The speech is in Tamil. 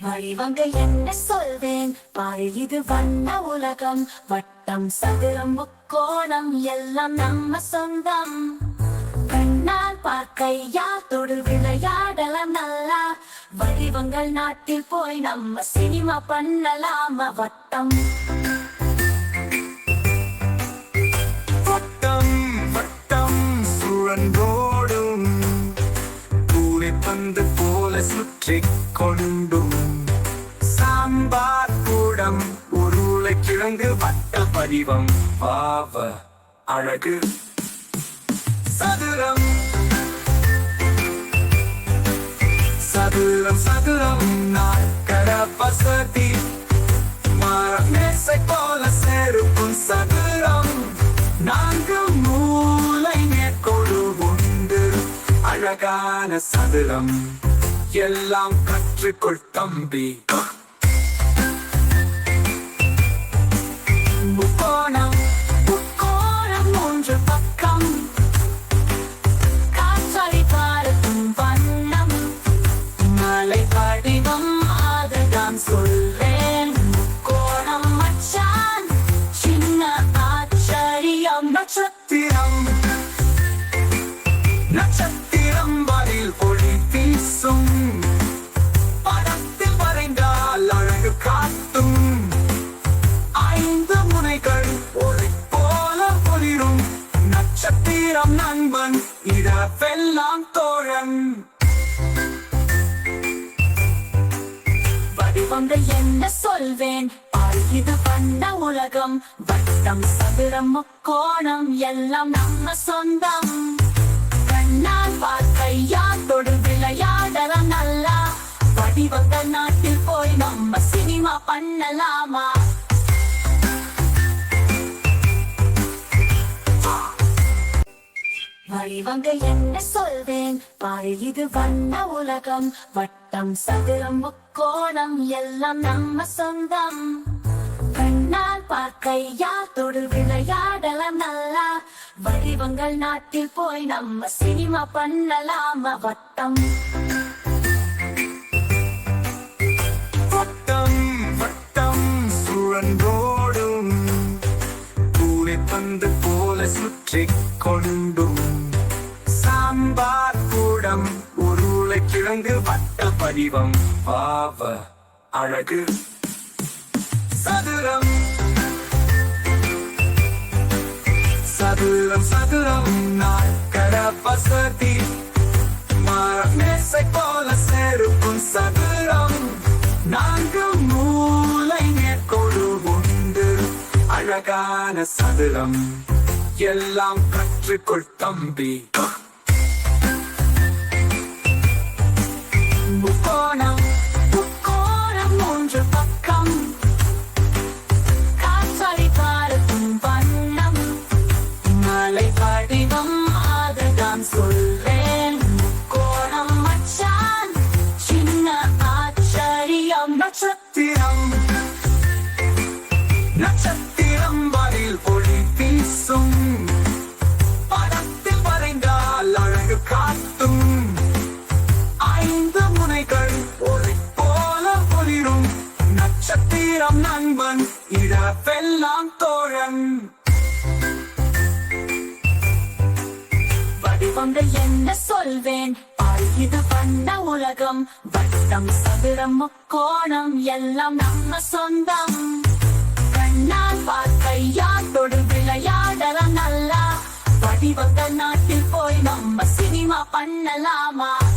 வழிவங்க என்ன சொல்வேன்? பாரு இது வண்ண உலகம். வட்டம் சதுரம் முக்கோணம் எல்லாம் நம்ம சொந்தம். கண்ணால் பார்க்கையா தொடு விளையாடலாம் நல்லா. வடிவங்கள் நாட்டில் போய் நம்ம சினிமா பண்ணலாமா? வட்டம் கூடம் உருளை கிழங்கு வட்ட வடிவம் பாவ அழகு. சதுரம். சதுரம் சதுரம் நாற்கர வசதி. மேசை போல செருப்பும் சதுரம். நான்கு மூளை மேற்கொழு உண்டு அழகான சதுரம். எல்லாம் கற்றுக்கொள் தம்பி. நட்சத்திரம். நட்சத்திரம் வரில் ஒளி வீசும். படத்தில் வரைந்தால் அழகு காட்டும். ஐந்து முனைகள் ஒளி போல ஒளிரும். நட்சத்திரம் நண்பன் இரவெல்லாம் தோழன். வடிவங்கள் என்ன சொல்வேன்? இது வண்ண உலகம். வட்டம் சதுரம் முக்கோணம் எல்லாம் நம்ம சொந்தம். கண்ணால் பார்க்கையா தொடு விளையாடலாம் நல்லா. வடிவங்கள் நாட்டில் போய் நம்ம சினிமா பண்ணலாமா? வழிவங்க என்ன சொல்வேன்? பாரு இது வண்ண உலகம். வட்டம் சதுரம் முக்கோணம் எல்லாம் நம்ம சொந்தம். பார்க்கையா? தொடு விளையாடலாம் நல்லா. வடிவங்கள் நாட்டில் போய் நம்ம சினிமா பண்ணலாம். வட்டம். வட்டம் வட்டம் சுழன்றோடும். பந்து போல சுற்றி கொண்டும். சாம்பார் கூடம் உருளை கிழங்கு வட்ட படிவம் பாவ அழகு. சதுரம் சதுரம் சதுரம் நாற்கர வசதி மரமேசை போல செருக்கும் சதுரம். நான்கு மூளை மேற்கொடு உண்டு. அழகான சதுரம். எல்லாம் கற்றுக்கொள் தம்பி. நட்சத்திரம். நட்சத்திரம் வரில் ஒளி வீசும். படத்தில் வரைந்தால் அழகு காட்டும். ஐந்து முனைகள் ஒளி போல ஒளிரும். நட்சத்திரம் நண்பன் இரவெல்லாம் தோழன். வடிவங்கள் என்ன சொல்வேன்? இது பண்ண உலகம். வட்டம் சதுரம் கோணம் எல்லாம் நம்ம சொந்தம். கண்ணால் பார்க்கையா தொடு விளையாடலாம் நல்லா. வடிவங்கள் நாட்டில் போய் நம்ம சினிமா பண்ணலாமா?